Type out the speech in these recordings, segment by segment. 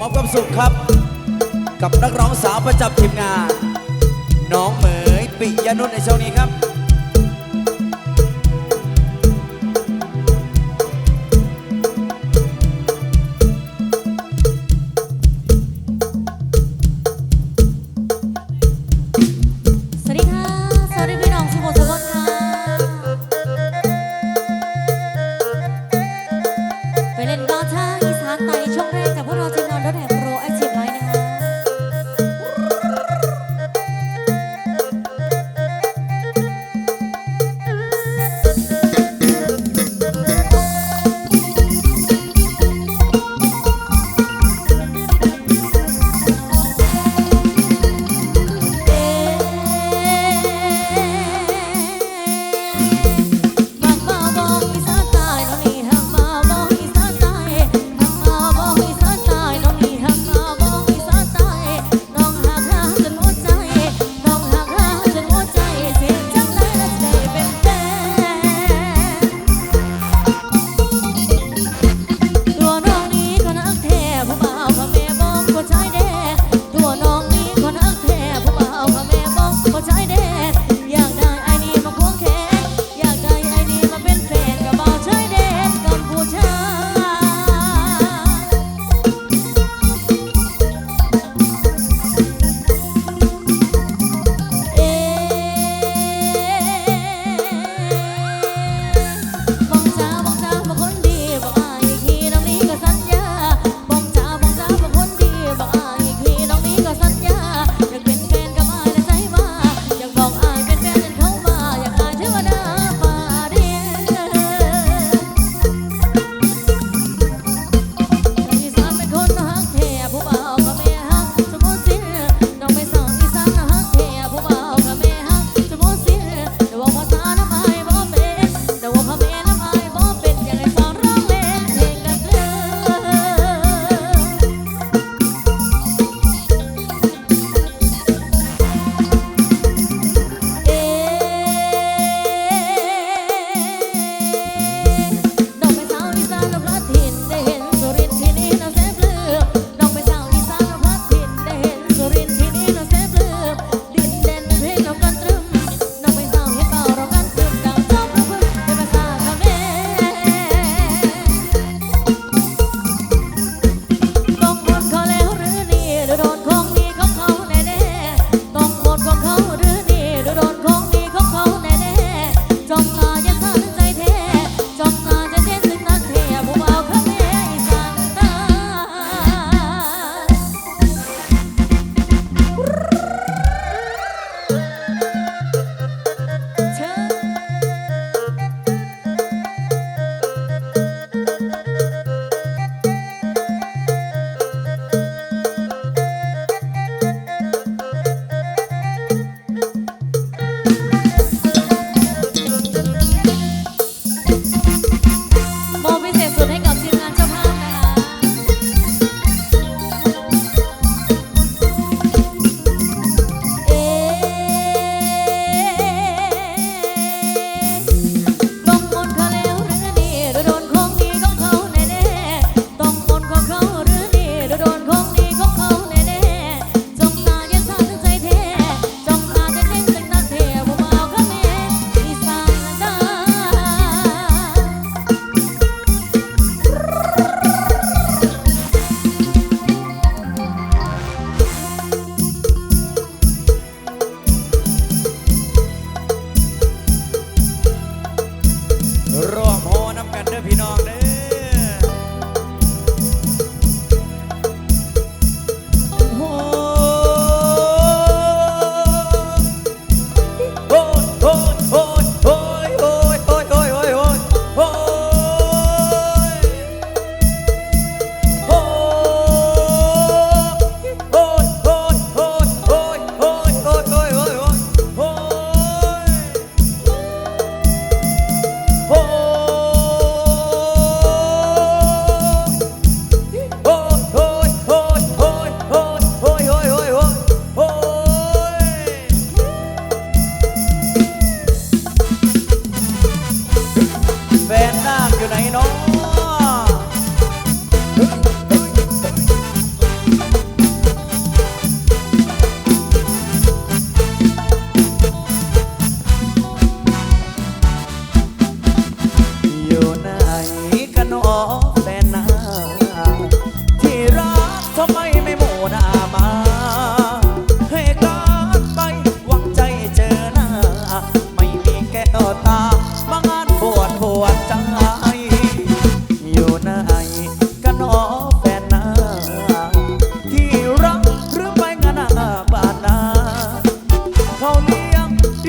มอบความสุขครับ กับนักร้องสาวประจำทีมงาน น้องเหมยปิยนุชในช่วงนี้ครับ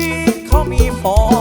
ดีเขามีฟอ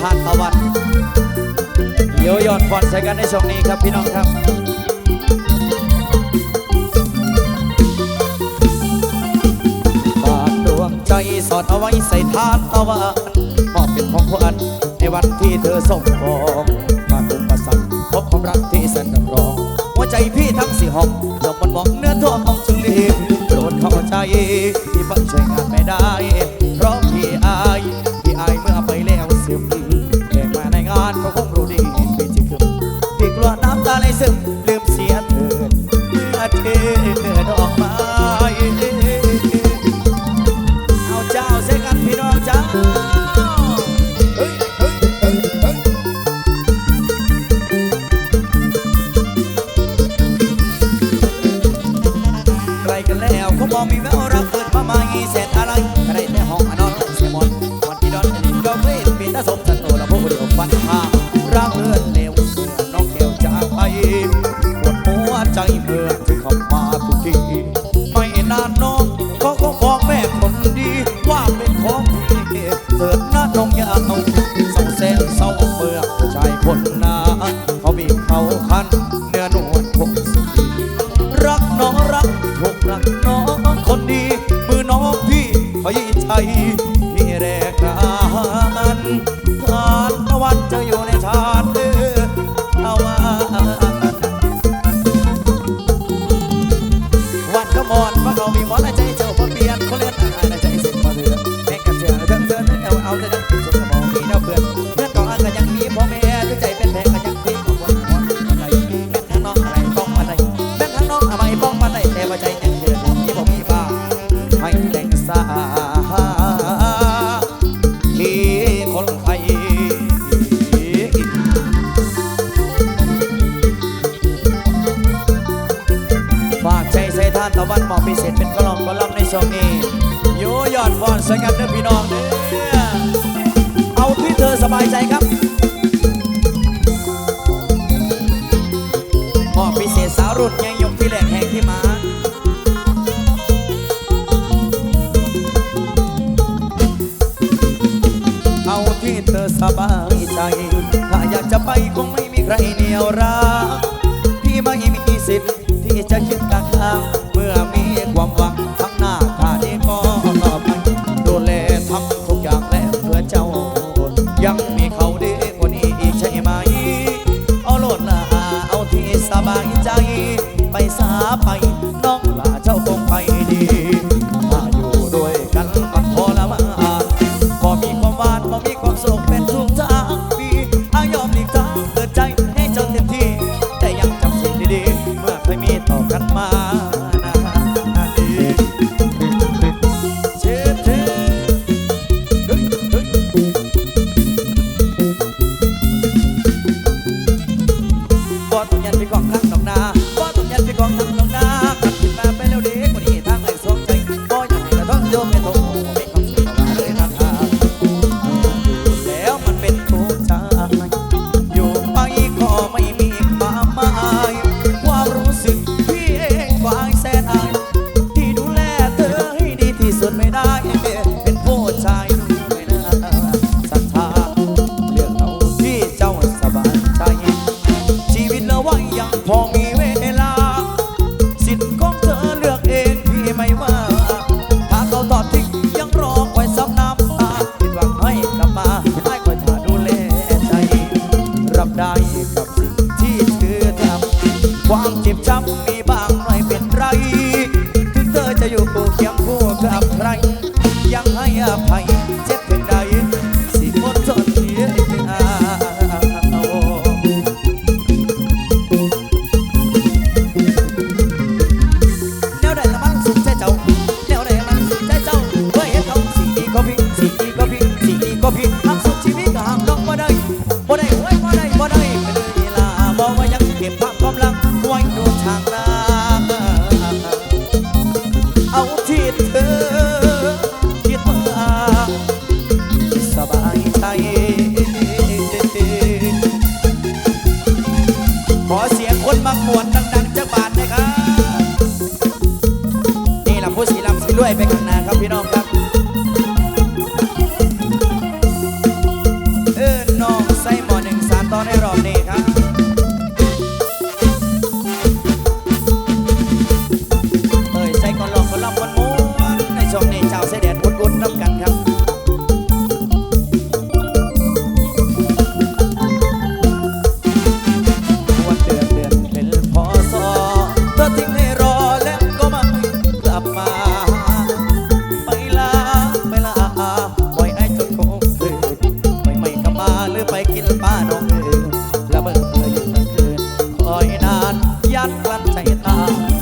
ทานตะวันเดี๋ยวยอดฟอนใส่กันในช่วงนี้ครับพี่น้องครับฝากดวงใจสอดเอาไว้ใส่ทานตะวันมอบเป็นของขวัญในวันที่เธอส่งของมาตุประสักพบความรักที่แสนดำรอง หัวใจพี่ทั้งสี่ห้องดอกมันมองเนื้อทองจึงรีโปรดเข้าใจ 怎？Oh. ลั้นใจตา